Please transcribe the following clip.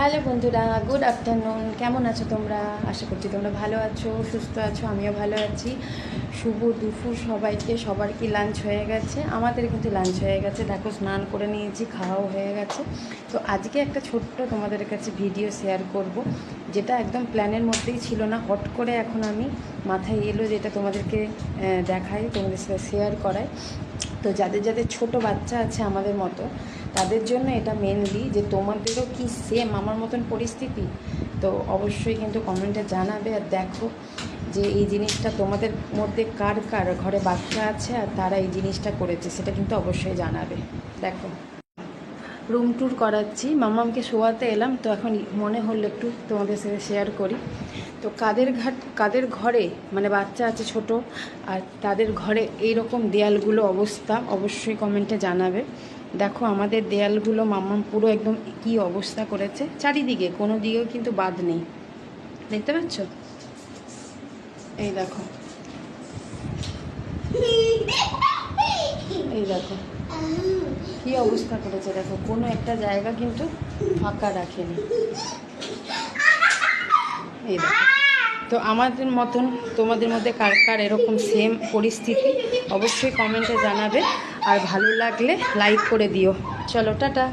Hello বন্ধুরা good afternoon কেমন আছো তোমরা? আশা করছি তোমরা ভালো আছো, সুস্থ আছো, আমিও ভালো আছি। শুভ দুপুর সবাইকে, সবার কি লাঞ্চ হয়ে গেছে? আমাদের কিন্তু লাঞ্চ হয়ে গেছে। দেখো, স্নান করে নিয়েছি, খাওয়াও হয়ে গেছে। তো আজকে একটা ছোট্ট তোমাদের কাছে ভিডিও শেয়ার করব, যেটা একদম প্ল্যানের মধ্যেই ছিল না। হট করে এখন আমি মাথায় এলো যেটা তোমাদেরকে দেখাই, তোমাদের সাথে শেয়ার করাই। তো যাদের যাদের ছোট বাচ্চা আছে আমাদের মতো, তাদের জন্য এটা মেনলি যে তোমাদেরও কি সেম আমার মতন পরিস্থিতি? তো অবশ্যই কিন্তু কমেন্টে জানাবে আর দেখো যে এই জিনিসটা তোমাদের মধ্যে কার কার ঘরে বাচ্চা আছে আর তারা এই জিনিসটা করেছে, সেটা কিন্তু অবশ্যই জানাবে। দেখো। রুম ট্যুর করাচ্ছি। মামামকে শোয়াতে এলাম, তো এখন মনে হলো একটু তোমাদের সাথে শেয়ার করি। তো কাদের ঘাট, কাদের ঘরে মানে বাচ্চা আছে ছোট, আর তাদের ঘরে এই রকম দেয়ালগুলো অবস্থা, অবশ্যই কমেন্টে জানাবে। দেখো, আমাদের দেয়ালগুলো মামাম পুরো একদম কি অবস্থা করেছে। চারিদিকে, কোনো দিকেও কিন্তু বাদ নেই। দেখতে পাচ্ছ? এই দেখো। এই দেখো। কি অবস্থা করেছে? দেখো, কোনো একটা জায়গা কিন্তু ফাঁকা রাখেনি। তো আমাদের মতন, তোমাদের মধ্যে কার কার এরকম সেম পরিস্থিতি, অবশ্যই কমেন্টে জানাবে। আর ভালো লাগলে লাইক করে দিও। চলো, টাটা।